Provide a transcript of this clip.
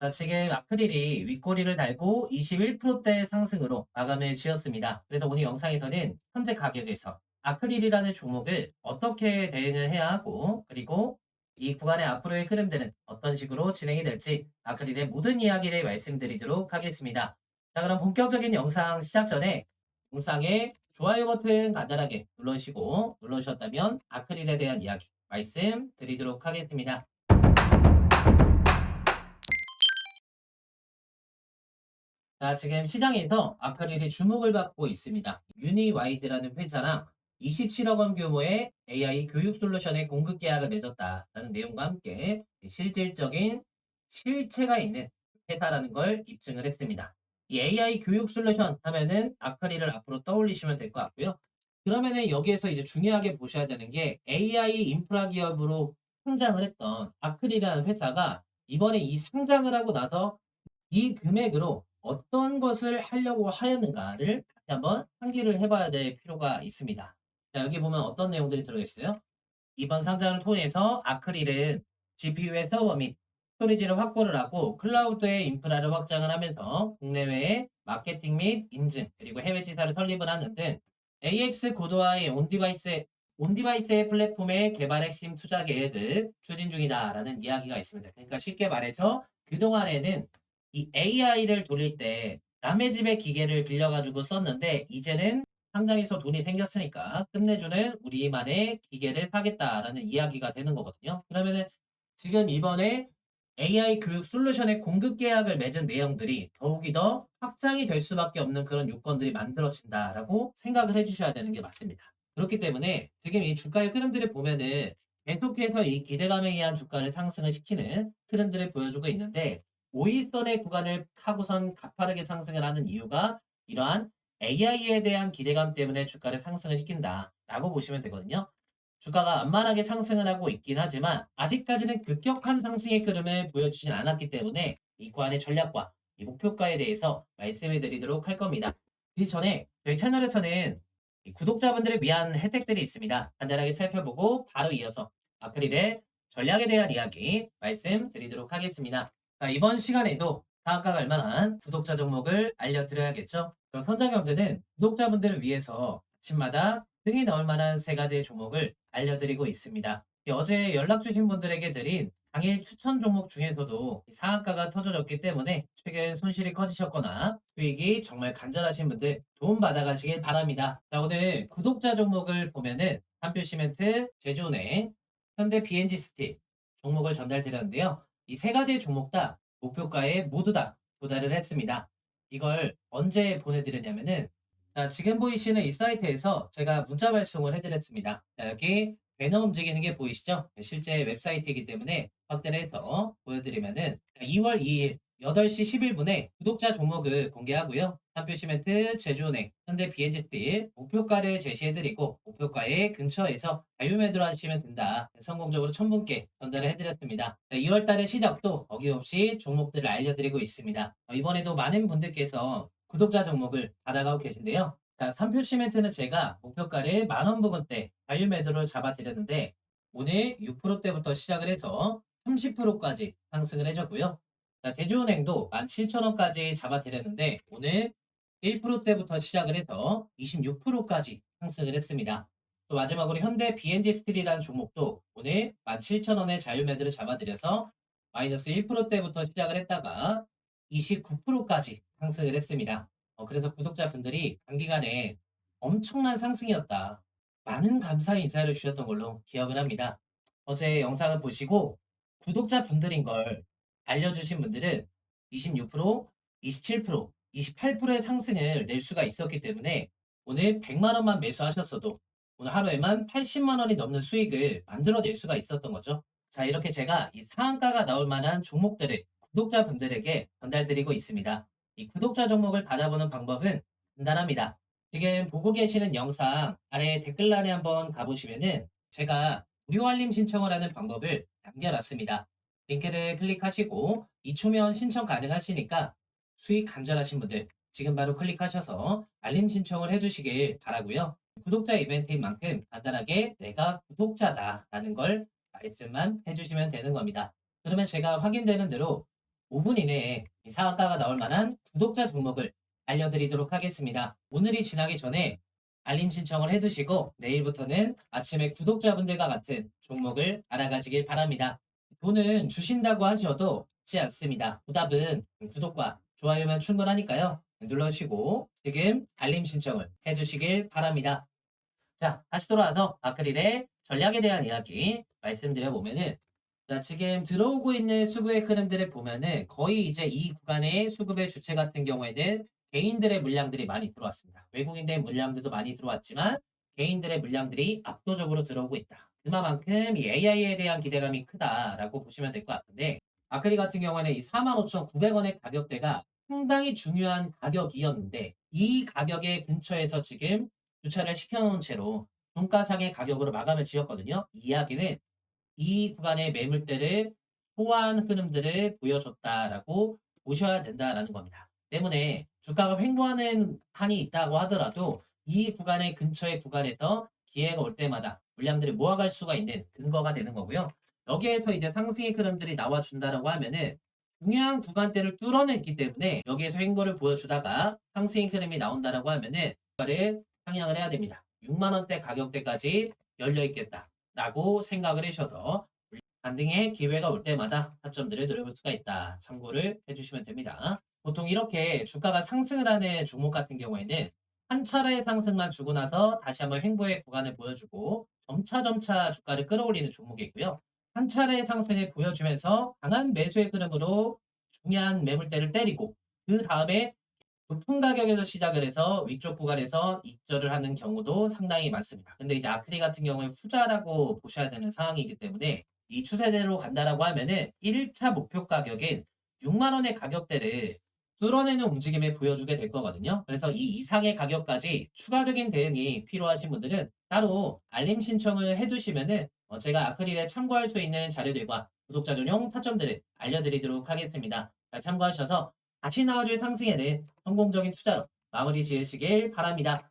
자, 지금 아크릴이 윗꼬리를 달고 21%대 상승으로 마감을 지었습니다. 그래서 오늘 영상에서는 현재 가격에서 아크릴이라는 종목을 어떻게 대응을 해야 하고 그리고 이 구간의 앞으로의 흐름들은 어떤 식으로 진행이 될지 아크릴의 모든 이야기를 말씀드리도록 하겠습니다. 자, 그럼 본격적인 영상 시작 전에 영상에 좋아요 버튼 간단하게 눌러주시고 눌러주셨다면 아크릴에 대한 이야기 말씀드리도록 하겠습니다. 자, 지금 시장에서 아크릴이 주목을 받고 있습니다. 유니와이드라는 회사랑 27억 원 규모의 AI 교육 솔루션의 공급 계약을 맺었다라는 내용과 함께 실질적인 실체가 있는 회사라는 걸 입증을 했습니다. 이 AI 교육 솔루션 하면은 아크릴을 앞으로 떠올리시면 될 것 같고요. 그러면은 여기에서 이제 중요하게 보셔야 되는 게 AI 인프라 기업으로 성장을 했던 아크릴이라는 회사가 이번에 이 상장을 하고 나서 이 금액으로 어떤 것을 하려고 하였는가를 다시 한번 상기를 해봐야 될 필요가 있습니다. 자, 여기 보면 어떤 내용들이 들어있어요? 이번 상장을 통해서 아크릴은 GPU의 서버 및 스토리지를 확보를 하고 클라우드의 인프라를 확장을 하면서 국내외의 마케팅 및 인증 그리고 해외 지사를 설립을 하는 등 AX 고도화의 온디바이스 온디바이스의 플랫폼의 개발 핵심 투자 계획을 추진 중이다라는 이야기가 있습니다. 그러니까 쉽게 말해서 그동안에는 이 AI를 돌릴 때 남의 집의 기계를 빌려가지고 썼는데 이제는 상장에서 돈이 생겼으니까 끝내주는 우리만의 기계를 사겠다라는 이야기가 되는 거거든요. 그러면은 지금 이번에 AI 교육 솔루션의 공급 계약을 맺은 내용들이 더욱이 더 확장이 될 수밖에 없는 그런 요건들이 만들어진다라고 생각을 해주셔야 되는 게 맞습니다. 그렇기 때문에 지금 이 주가의 흐름들을 보면은 계속해서 이 기대감에 의한 주가를 상승을 시키는 흐름들을 보여주고 있는데 5일선의 구간을 하고선 가파르게 상승을 하는 이유가 이러한 AI에 대한 기대감 때문에 주가를 상승을 시킨다 라고 보시면 되거든요. 주가가 완만하게 상승을 하고 있긴 하지만 아직까지는 급격한 상승의 흐름을 보여주진 않았기 때문에 이 구간의 전략과 이 목표가에 대해서 말씀을 드리도록 할 겁니다. 그 전에 저희 채널에서는 이 구독자분들을 위한 혜택들이 있습니다. 간단하게 살펴보고 바로 이어서 아크릴의 전략에 대한 이야기 말씀드리도록 하겠습니다. 자, 이번 시간에도 다음과 갈 만한 구독자 종목을 알려드려야겠죠. 그럼 현장경제는 구독자분들을 위해서 아침마다 등이 나올 만한 세 가지의 종목을 알려드리고 있습니다. 이 어제 연락 주신 분들에게 드린 당일 추천 종목 중에서도 이 상한가가 터져졌기 때문에 최근 손실이 커지셨거나 수익이 정말 간절하신 분들 도움 받아가시길 바랍니다. 자, 오늘 구독자 종목을 보면은 한표 시멘트, 제주은행, 현대 BNG 스틸 종목을 전달드렸는데요. 이 세 가지의 종목 다 목표가에 모두 다 도달을 했습니다. 이걸 언제 보내드렸냐면은 자, 지금 보이시는 이 사이트에서 제가 문자 발송을 해드렸습니다. 자, 여기 배너 움직이는 게 보이시죠? 실제 웹사이트이기 때문에 확대를 해서 보여드리면은 2월 2일 8시 11분에 구독자 종목을 공개하고요. 한표시멘트, 제주은행, 현대 BNG 스틸 목표가를 제시해드리고 목표가의 근처에서 자유매도로 하시면 된다. 성공적으로 1000분께 전달을 해드렸습니다. 2월달의 시작도 어김없이 종목들을 알려드리고 있습니다. 어, 이번에도 많은 분들께서 구독자 종목을 받아가고 계신데요. 자, 3표 시멘트는 제가 목표가를 만원 부근대 자유 매도를 잡아드렸는데 오늘 6%대부터 시작을 해서 30%까지 상승을 해줬고요. 자, 제주은행도 17,000원까지 잡아드렸는데 오늘 1%대부터 시작을 해서 26%까지 상승을 했습니다. 또 마지막으로 현대 BNG 스틸이라는 종목도 오늘 17,000원의 자유 매도를 잡아드려서 마이너스 1%대부터 시작을 했다가 29%까지 상승을 했습니다. 어, 그래서 구독자분들이 단기간에 엄청난 상승이었다. 많은 감사의 인사를 주셨던 걸로 기억을 합니다. 어제 영상을 보시고 구독자분들인 걸 알려주신 분들은 26%, 27%, 28%의 상승을 낼 수가 있었기 때문에 오늘 100만 원만 매수하셨어도 오늘 하루에만 80만 원이 넘는 수익을 만들어낼 수가 있었던 거죠. 자, 이렇게 제가 이 상한가가 나올 만한 종목들을 구독자분들에게 전달드리고 있습니다. 이 구독자 종목을 받아보는 방법은 간단합니다. 지금 보고 계시는 영상 아래 댓글란에 한번 가보시면은 제가 무료 알림 신청을 하는 방법을 남겨놨습니다. 링크를 클릭하시고 2초면 신청 가능하시니까 수익 간절하신 분들 지금 바로 클릭하셔서 알림 신청을 해주시길 바라고요. 구독자 이벤트인 만큼 간단하게 내가 구독자다 라는 걸 말씀만 해주시면 되는 겁니다. 그러면 제가 확인되는 대로 5분 이내에 이 상한가가 나올 만한 구독자 종목을 알려드리도록 하겠습니다. 오늘이 지나기 전에 알림 신청을 해두시고 내일부터는 아침에 구독자분들과 같은 종목을 알아가시길 바랍니다. 돈은 주신다고 하셔도 쉽지 않습니다. 보답은 구독과 좋아요면 충분하니까요. 눌러주시고 지금 알림 신청을 해주시길 바랍니다. 자, 다시 돌아와서 아크릴의 전략에 대한 이야기 말씀드려 보면은 자, 지금 들어오고 있는 수급의 흐름들을 보면은 거의 이제 이 구간의 수급의 주체 같은 경우에는 개인들의 물량들이 많이 들어왔습니다. 외국인의 물량들도 많이 들어왔지만 개인들의 물량들이 압도적으로 들어오고 있다. 그만큼 이 AI에 대한 기대감이 크다라고 보시면 될 것 같은데 아크릴 같은 경우에는 이 45,900원의 가격대가 상당히 중요한 가격이었는데 이 가격의 근처에서 지금 주차를 시켜놓은 채로 종가상의 가격으로 마감을 지었거든요. 이 이야기는 이 구간의 매물대를 소화한 흐름들을 보여줬다라고 보셔야 된다라는 겁니다. 때문에 주가가 횡보하는 한이 있다고 하더라도 이 구간의 근처의 구간에서 기회가 올 때마다 물량들을 모아갈 수가 있는 근거가 되는 거고요. 여기에서 이제 상승의 흐름들이 나와준다라고 하면은 중요한 구간대를 뚫어냈기 때문에 여기에서 횡보를 보여주다가 상승의 흐름이 나온다라고 하면은 주가를 상향을 해야 됩니다. 6만 원대 가격대까지 열려 있겠다라고 생각을 하셔서 반등의 기회가 올 때마다 타점들을 노려볼 수가 있다. 참고를 해주시면 됩니다. 보통 이렇게 주가가 상승을 하는 종목 같은 경우에는 한 차례의 상승만 주고 나서 다시 한번 횡보의 구간을 보여주고 점차 점차 주가를 끌어올리는 종목이고요. 한 차례의 상승을 보여주면서 강한 매수의 흐름으로 중요한 매물대를 때리고 그 다음에 높은 가격에서 시작을 해서 위쪽 구간에서 익절을 하는 경우도 상당히 많습니다. 근데 이제 아크리 같은 경우에 후자라고 보셔야 되는 상황이기 때문에 이 추세대로 간다라고 하면은 1차 목표 가격인 6만 원의 가격대를 뚫어내는 움직임을 보여주게 될 거거든요. 그래서 이 이상의 가격까지 추가적인 대응이 필요하신 분들은 따로 알림 신청을 해두시면은 어, 제가 아크릴에 참고할 수 있는 자료들과 구독자 전용 타점들을 알려드리도록 하겠습니다. 자, 참고하셔서 다시 나와줄 상승에는 성공적인 투자로 마무리 지으시길 바랍니다.